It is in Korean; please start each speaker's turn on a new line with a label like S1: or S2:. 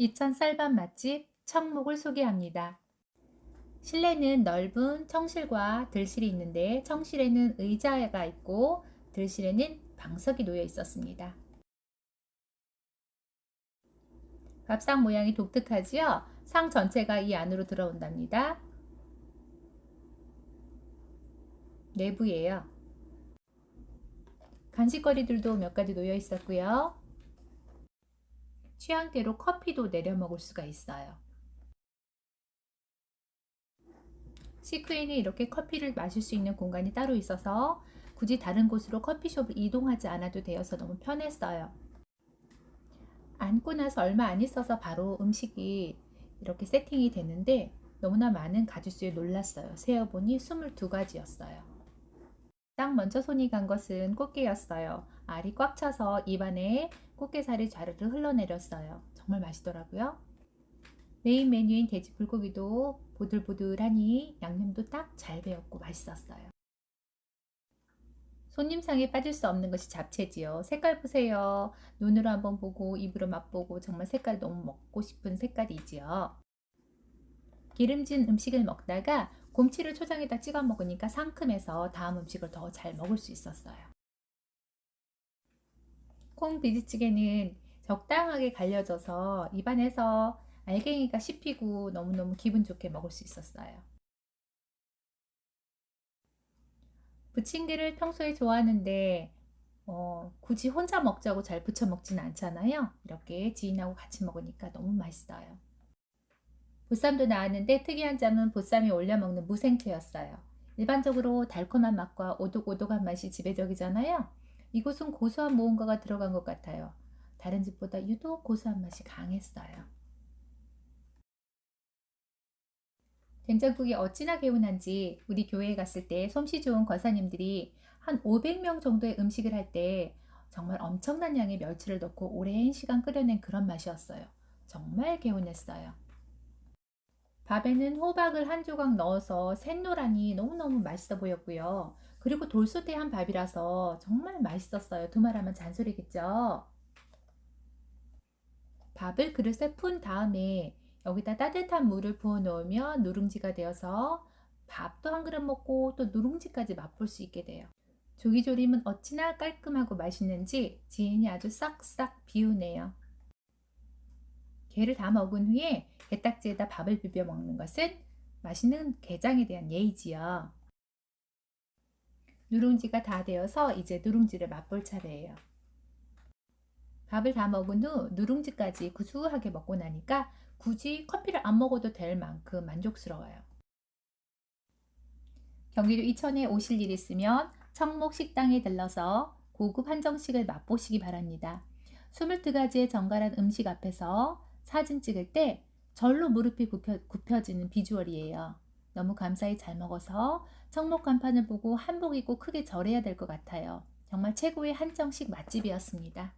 S1: 이천 쌀밥 맛집 청목을 소개합니다. 실내는 넓은 청실과 들실이 있는데 청실에는 의자가 있고 들실에는 방석이 놓여 있었습니다. 밥상 모양이 독특하지요? 상 전체가 이 안으로 들어온답니다. 내부예요. 간식거리들도 몇 가지 놓여 있었고요. 취향대로 커피도 내려 먹을 수가 있어요. 시크에는 이렇게 커피를 마실 수 있는 공간이 따로 있어서 굳이 다른 곳으로 커피숍을 이동하지 않아도 되어서 너무 편했어요. 앉고 나서 얼마 안 있어서 바로 음식이 이렇게 세팅이 됐는데 너무나 많은 가짓수에 놀랐어요. 세어보니 22가지였어요. 딱 먼저 손이 간 것은 꽃게였어요. 알이 꽉 차서 입안에 꽃게살이 좌르르 흘러내렸어요. 정말 맛있더라고요. 메인 메뉴인 돼지 불고기도 보들보들하니 양념도 딱 잘 배었고 맛있었어요. 손님상에 빠질 수 없는 것이 잡채지요. 색깔 보세요. 눈으로 한번 보고 입으로 맛보고 정말 색깔 너무 먹고 싶은 색깔이지요. 기름진 음식을 먹다가 곰치를 초장에다 찍어 먹으니까 상큼해서 다음 음식을 더 잘 먹을 수 있었어요. 콩 비지찌개는 적당하게 갈려져서 입안에서 알갱이가 씹히고 너무너무 기분 좋게 먹을 수 있었어요. 부침개를 평소에 좋아하는데 어, 굳이 혼자 먹자고 잘 부쳐 먹지는 않잖아요. 이렇게 지인하고 같이 먹으니까 너무 맛있어요. 보쌈도 나왔는데 특이한 점은 보쌈에 올려 먹는 무생채였어요. 일반적으로 달콤한 맛과 오독오독한 맛이 지배적이잖아요. 이곳은 고소한 무언가가 들어간 것 같아요. 다른 집보다 유독 고소한 맛이 강했어요. 된장국이 어찌나 개운한지 우리 교회에 갔을 때 솜씨 좋은 권사님들이 한 500명 정도의 음식을 할 때 정말 엄청난 양의 멸치를 넣고 오랜 시간 끓여낸 그런 맛이었어요. 정말 개운했어요. 밥에는 호박을 한 조각 넣어서 샛노란이 너무너무 맛있어 보였고요. 그리고 돌솥에 한 밥이라서 정말 맛있었어요. 두말하면 잔소리겠죠. 밥을 그릇에 푼 다음에 여기다 따뜻한 물을 부어 놓으면 누룽지가 되어서 밥도 한 그릇 먹고 또 누룽지까지 맛볼 수 있게 돼요. 조기조림은 어찌나 깔끔하고 맛있는지 지인이 아주 싹싹 비우네요. 게를 다 먹은 후에 게딱지에다 밥을 비벼 먹는 것은 맛있는 게장에 대한 예의지요. 누룽지가 다 되어서 이제 누룽지를 맛볼 차례예요. 밥을 다 먹은 후 누룽지까지 구수하게 먹고 나니까 굳이 커피를 안 먹어도 될 만큼 만족스러워요. 경기도 이천에 오실 일 있으면 청목 식당에 들러서 고급 한정식을 맛보시기 바랍니다. 22가지의 정갈한 음식 앞에서 사진 찍을 때 절로 무릎이 굽혀, 굽혀지는 비주얼이에요. 너무 감사히 잘 먹어서 청목 간판을 보고 한복 입고 크게 절해야 될 것 같아요. 정말 최고의 한정식 맛집이었습니다.